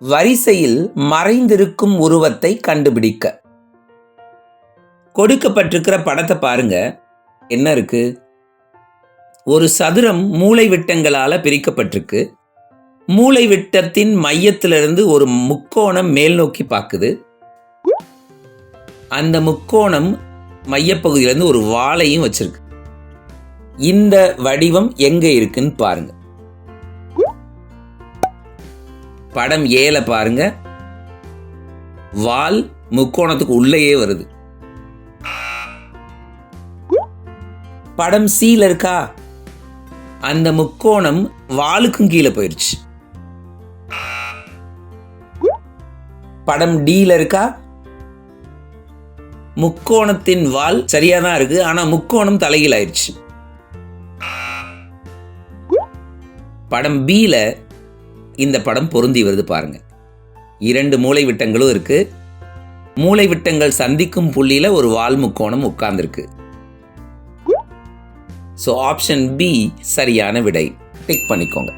வரிசையில் மறைந்திருக்கும் உருவத்தை கண்டுபிடிக்க. கொடுக்கப்பட்டிருக்கிற படத்தை பாருங்க. என்ன இருக்கு? ஒரு சதுரம் மூளை விட்டங்களால் பிரிக்கப்பட்டிருக்கு. மூளை விட்டத்தின் மையத்திலிருந்து ஒரு முக்கோணம் மேல் நோக்கி பார்க்குது அந்த முக்கோணம் மையப்பகுதியிலேருந்து ஒரு வாளையும் வச்சிருக்கு. இந்த வடிவம் எங்கே இருக்குன்னு பாருங்கள் படம் ஏல பாருங்க. வால் முக்கோணத்துக்கு உள்ளேயே வருது. படம் சீல இருக்கா? அந்த முக்கோணம் வாலுக்கும் கீழே போயிடுச்சு படம் டீல இருக்கா? முக்கோணத்தின் வால் சரியா தான் இருக்கு ஆனா முக்கோணம் தலையில் ஆயிடுச்சு படம் பில இந்த படம் பொருந்தி வருது பாருங்க. இரண்டு மூளை விட்டங்களும் இருக்கு. மூளை விட்டங்கள் சந்திக்கும் புள்ளியில் ஒரு வால்முக்கோணம் உட்கார்ந்துருக்கு. ஸோ ஆப்ஷன் பி சரியான விடை. டிக் பண்ணிக்கோங்க.